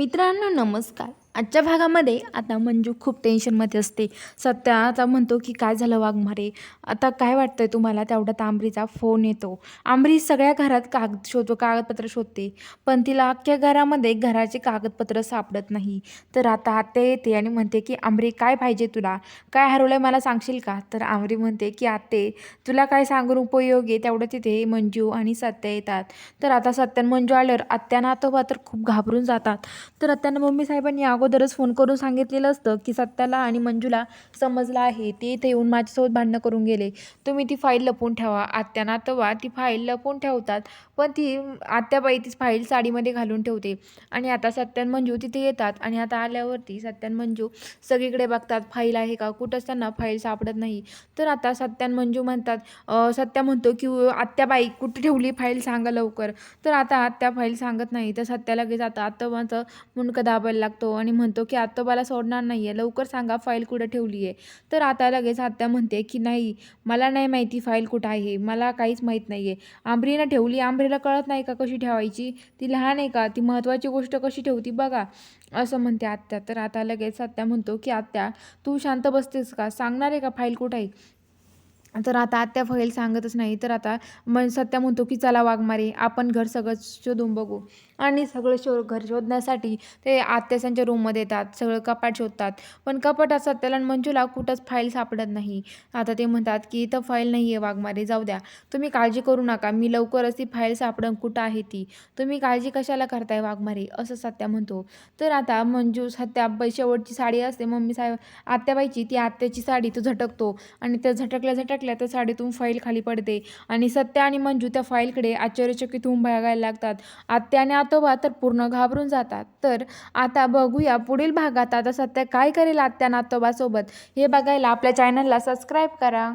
मित्रांनो नमस्कार. आजच्या भागामध्ये आता मंजू खूप टेन्शनमध्ये असते. सत्या आता म्हणतो की काय झालं वाघमारे? आता काय वाटतंय तुम्हाला? तेवढ्यात आंबरीचा फोन येतो. आंबरी सगळ्या घरात कागद शोधतो कागदपत्र शोधते. पण तिला अख्ख्या घरामध्ये घराचे कागदपत्र सापडत नाही. तर आता आत्या येते आणि म्हणते की आंबरी काय पाहिजे तुला? काय हरवलं आहे मला सांगशील का? तर आंबरी म्हणते की आत्ते तुला काय सांगून उपयोग आहे? तेवढं तिथे मंजू आणि सत्या येतात. तर आता सत्यान मंजू आल्यावर आत्यानं नातोबा तर खूप घाबरून जातात. तर आत्यानं मम्मी साहेबांनी अगोदरच फोन करून सांगितलेलं असतं की सत्याला आणि मंजूला समजलं आहे ते इथे येऊन माझ्यासोबत भांडणं करून गेले. तुम्ही ती फाईल लपवून ठेवा. आत्या नातवा ती फाईल लपवून ठेवतात पण ती आत्याबाई ती फाईल साडीमध्ये घालून ठेवते. आणि आता सत्यान मंजू तिथे येतात आणि आता आल्यावरती सत्यान मंजू सगळीकडे बघतात फाईल आहे का? कुठंच त्यांना फाईल सापडत नाही. तर आता सत्यान मंजू म्हणतात सत्या म्हणतो की आत्याबाई कुठे ठेवली फाईल सांगा लवकर. तर आता आत्या फाईल सांगत नाही. तर सत्या लगेच आता आत्तोबाचं मुंडकं दाबायला लागतो आणि म्हणतो की आत्ता मला सोडणार नाही आहे लवकर सांगा फाईल कुठं ठेवली आहे तर आता लगेच आत्या म्हणते की नाही मला नाही माहिती फाईल कुठं आहे. मला काहीच माहीत नाही आहे आंबरीनं ठेवली. आंबरीला कळत नाही का कशी ठेवायची? ती लहान आहे का? ती महत्त्वाची गोष्ट कशी ठेवती? बघा. असं म्हणते आत्या. तर आता लगेच आत्या म्हणतो की आत्या तू शांत बसतेस का? सांगणार आहे का फाईल कुठं आहे? तर आता आत्या फाईल सांगतच नाही. तर आता मन सत्या म्हणतो की चला वाघमारे आपण घर सगळं शोधून बघू. आणि सगळं शो घर शोधण्यासाठी ते आत्यासांच्या रूममध्ये येतात. सगळं कपाट शोधतात. पण कपाटात सत्याला त्याला मंजूला कुठंच फाईल सापडत नाही. आता ते म्हणतात की इथं फाईल नाही आहे वाघमारे जाऊ द्या. तुम्ही काळजी करू नका. मी लवकरच ती फाईल सापडन. कुठं आहे ती? तुम्ही काळजी कशाला करताय वाघमारे असं सत्या म्हणतो. तर आता मंजू सत्या बाई शेवटची साडी असते. मम्मी साहेब आत्याबाईची ती आत्याची साडी तो झटकतो. आणि त्या झटकल्या झटक ऐकल्या तर साडीतून फाईल खाली पडते. आणि सत्या आणि मंजू त्या फाईलकडे आश्चर्यचकित होऊन बघायला लागतात. आत्या आणि आतोबा तर पूर्ण घाबरून जातात. तर आता बघूया पुढील भागात आता सत्या काय करेल आत्या नातोबासोबत हे बघायला आपल्या चॅनलला सबस्क्राईब करा.